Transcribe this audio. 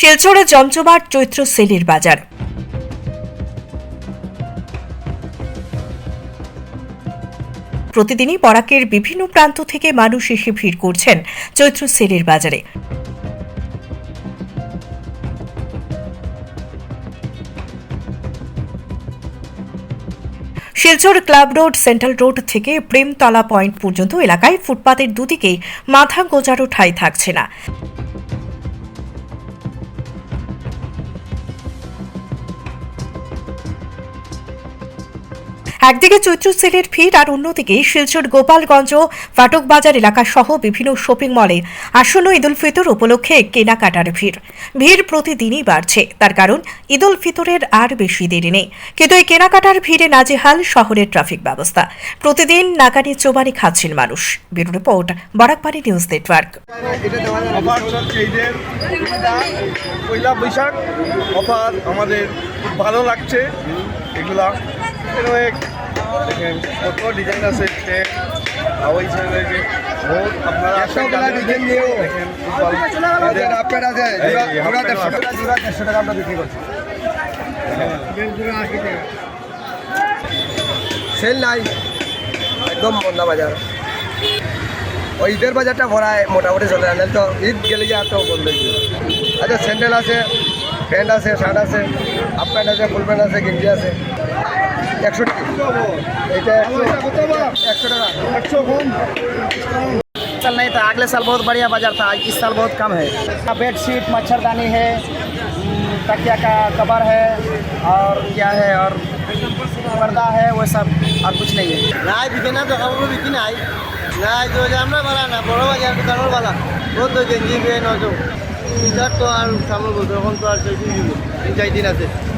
শিলচরে জমজমাট চৈত্র সেলের বাজার। প্রতিদিনই বরাকের বিভিন্ন প্রান্ত থেকে মানুষ এসে ভিড় করছেন চৈত্র সেলের বাজারে। Silchar club road, central road থেকে প্রেমতলা পয়েন্ট পর্যন্ত এলাকায় ফুটপাতের দুদিকেই মাথা গোজারও ঠাঁই থাকছে না। একদিকে চৈত্র সেলের ভিড় আর অন্যদিকে শিলচর গোপালগঞ্জ ফাটক বাজার এলাকা সহ বিভিন্ন শপিং মলে আসন্ন ঈদুল ফিতর উপলক্ষে কেনাকাটার ভিড়। ভিড় প্রতিদিনই বাড়ছে। তার কারণ ঈদুল ফিতরের আর বেশি দেরি নেই। কিন্তু এই কেনাকাটার ভিড়ে নাজেহাল শহরের ট্রাফিক ব্যবস্থা। প্রতিদিন নাকানি চোবানি খাচ্ছেন মানুষ। Bureau report, Barakbari news network. আমাদের ভালো লাগছে। এগুলা এক কত ডিজাইন আছে যে বহুত আপনারা ডিজাইন নিয়েও। দেখেন ঈদের আপনার আছে জোড়া হাফ জোড়া প্যান্ট দেড়শো টাকা আমরা বিক্রি করছি। সেল নাই একদম মন্দা বাজার। ওই ঈদের বাজারটা ভরায় মোটামুটি চলে আনলে তো ঈদ গেলে গিয়ে আর তো বন্ধ হয়ে আচ্ছা স্যান্ডেল আছে প্যান্ট আছে শার্ট আছে হাফ প্যান্ট আছে ফুল প্যান্ট আছে গেঞ্জি আছে। একশো টাকা এইটা একশো একশো টাকা साल नहीं था अगले साल बहुत बढ़िया बाजार था इस साल बहुत कम है बेड शीट मच्छरदानी है उम, तकिया का कवर है और क्या है और पर्दा है वो सब और कुछ नहीं है নাই বিকে না দোকানগুলো বিক্রি নাই নাই তো যে আমরা বালা না বড় বাজার দোকানের বালা ও তো গেঞ্জি পেয়ে নজো টি শার্ট তো আর সামনে বলতো এখন তো আর সেই তিন চার দিন আছে